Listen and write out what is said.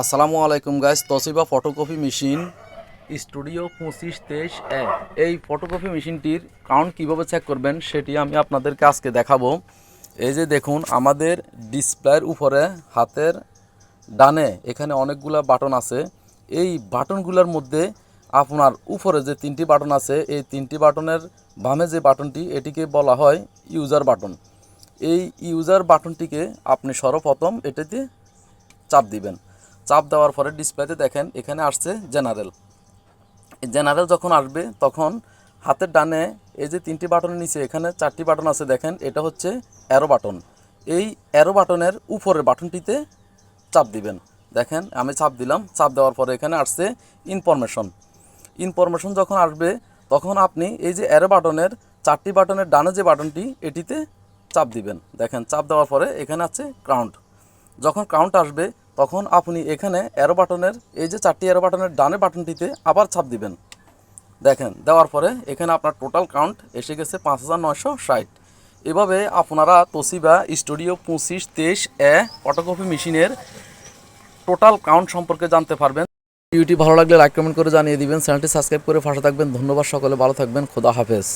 আসসালামু আলাইকুম guys Toshiba photocopy machine studio পঁচিশ তেইশ এ। এই ফটোকপি মেশিনটির কাউন্ট কীভাবে চেক করবেন সেটি আমি আপনাদেরকে আজকে দেখাবো। এই যে দেখুন, আমাদের ডিসপ্লের উপরে, হাতের ডানে এখানে অনেকগুলা বাটন আছে। এই বাটনগুলোর মধ্যে আপনার উপরে যে তিনটি বাটন আছে, এই তিনটি বাটনের বামে যে বাটনটি এটিকে বলা হয় ইউজার বাটন এই ইউজার বাটনটিকে আপনি সর্বপ্রথম এটাতে চাপ দিবেন। চাপ দেওয়ার পরে ডিসপ্লেতে দেখেন এখানে আসছে জেনারেল। জেনারেল যখন আসবে, তখন হাতের ডানে এই যে তিনটি বাটনের নিচে এখানে চারটি বাটন আছে, দেখেন এটা হচ্ছে অ্যারো বাটন এই অ্যারো বাটনের উপরের বাটনটিতে চাপ দিবেন। দেখেন আমি চাপ দিলাম, চাপ দেওয়ার পরে এখানে আসছে ইনফরমেশন ইনফরমেশন যখন আসবে, তখন আপনি এই যে অ্যারো বাটনের চারটি বাটনের ডানে যে বাটনটি, এটিতে চাপ দিবেন। দেখেন, চাপ দেওয়ার পরে এখানে আছে কাউন্ট যখন কাউন্ট আসবে তখন আপনি এখানে অ্যারো বাটনের এই যে চারটি অ্যারো বাটনের ডানে বাটনটিতে আবার ছাপ দিবেন। দেখেন, দেওয়ার পরে এখানে আপনার টোটাল কাউন্ট এসে গেছে পাঁচ হাজার নয়শো ষাট। এভাবে আপনারা তোসিবা, স্টুডিও পঁচিশ, তেইশ, এ ফটোকপি মেশিনের টোটাল কাউন্ট সম্পর্কে জানতে পারবেন। ভিডিওটি ভালো লাগলে লাইক কমেন্ট করে জানিয়ে দিবেন। চ্যানেলটি সাবস্ক্রাইব করে পাশে থাকবেন। ধন্যবাদ, সকলে ভালো থাকবেন। খোদা হাফেজ।